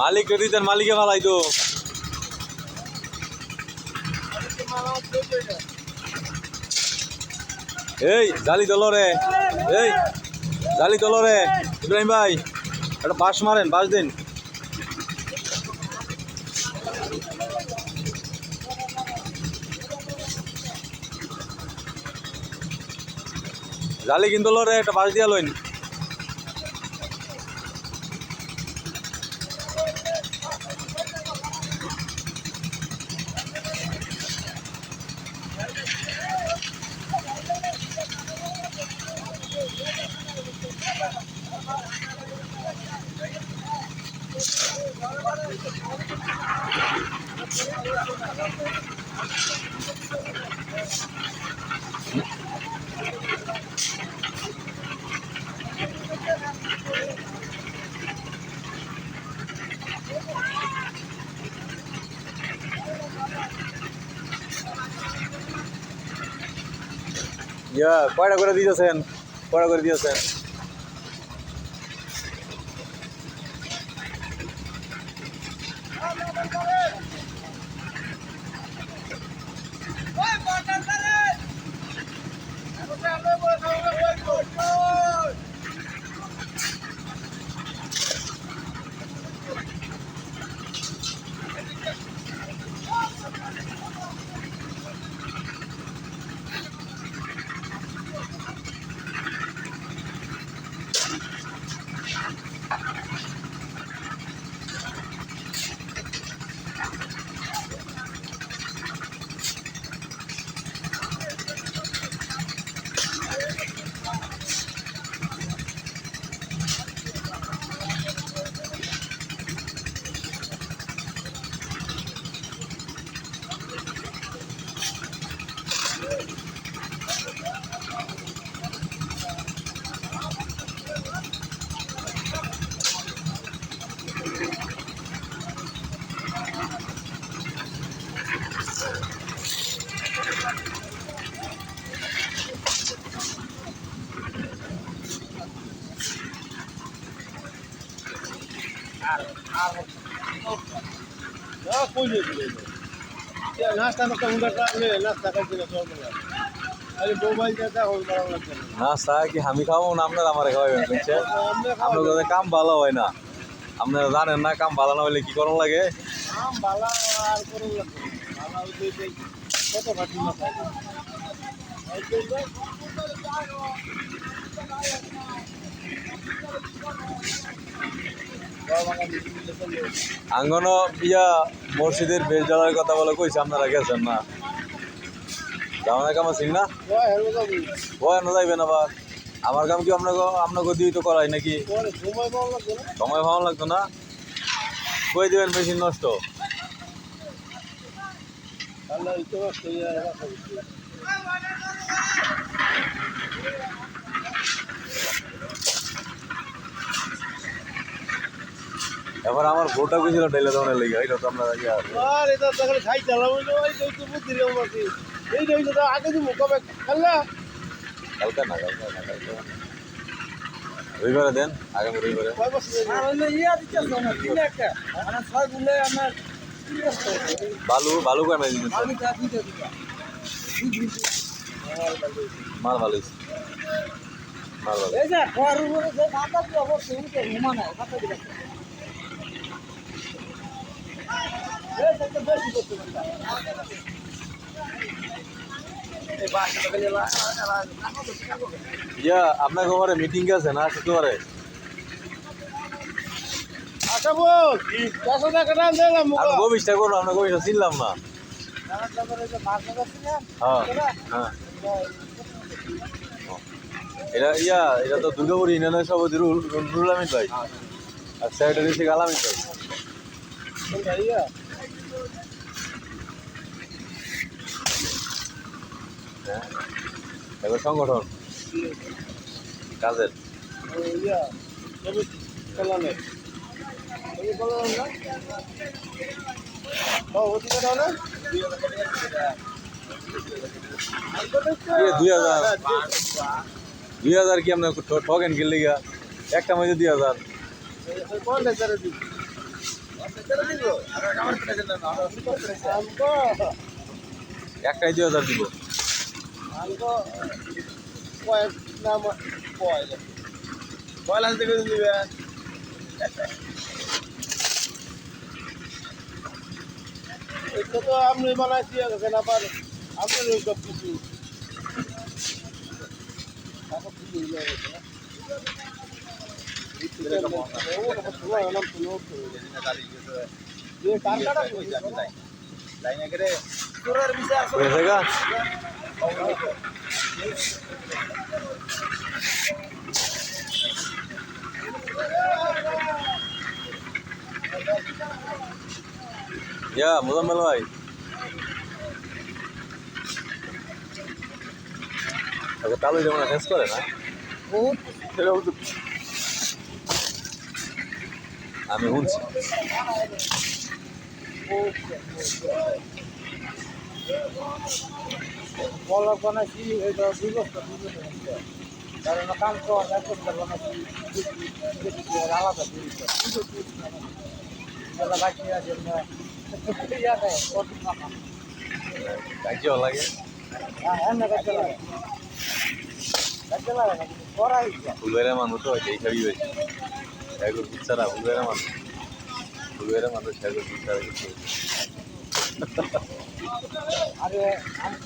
মালিক যদি তার মালিকে ফালাই তো। এই, জালি তোলো রে। এই, জালি তোলো রে। ইব্রাহিম ভাই, একটা বাঁশ মারেন, বাঁশ দিন। জালি কিন্তু লো রে, একটা বাঁশ দিয়া লইন। ইয়া কয়টা করে দিয়েছেন কয়টা করে দিয়েছেন নাস্তা স্যার কি আমি খাব না আপনার আমার খাওয়াবেন আপনার কাম ভালো হয় না। আপনারা জানেন না, কাম ভালো না হলে কি লাগে? করুন যে কত আঙ্গন ইয়া মসজিদের বেশ জ্বালার কথা বলে কইছে, আপনারা গেছেন না। জামানা কাম আছেন না ভয় না যাইবেন আবার। আমার কাম কি আপনাকে আপনাকে দিয়ে তো করাই নাকি? সময় ভালো লাগতো না। কই দেবেন মেশিন নষ্ট? আল্লাহ এবার আমার ভোটা গেছিল ঢেলে দেওয়ার লেগে এটা তো আপনারা ইয়া আর এটা তাহলে খাই চালাবো ওই তো তো বুদ্ধি রে আমাকে এই যে তো আগে দিব কবে? খাল্লা কালকে না কালকে না কালকে। রবিবারে দেন আগামী রবিবারে। ইয়া মানে ছয় গুলে আমার বালু বালু কেন তা মাল ভালো মাল ভালো এই যে ঘর উপরে যে মাথা দিয়ে অবশ্যই উঠে ঘুমা নাই মাথা দিয়ে এই সেটা বেশি করতে ইয়া আপনার ঘরে মিটিং আছে না শুক্রবারে আপনার চিনলাম হ্যাঁ হ্যাঁ। এটা ইয়া এটা তো দুর্গাপুর ইউনিয়নের সভাপতি রুল রুল আমিন ভাই। আর সেক্রেটারি শেখ আলামিন ভাই। এবার সংগঠন। কাজের। দুই হাজার। দুই হাজার কি আপনার ঠকেন লিগা একটা মাঝে দুই হাজার। একটাই দুই হাজার দিব। কয়লা থেকে দিবে। এটা তো আপনি বানাইছি এখন আবার আপনি সব কিছু। ইয়া মুজাম্মেল ভাই আচ্ছা তালু যেমন শেষ করে না বহুত আমি শুনছি লাগে। হ্যাঁ হ্যাঁ কাছে লাগে। ফুলবেড়া মানুষ তো এই সবই হয়েছে। এগুলো বিচারা ফুলবেড়া মানুষ ফুলবেড়া মানুষ এগুলো বিচারা কিছু আরে আমি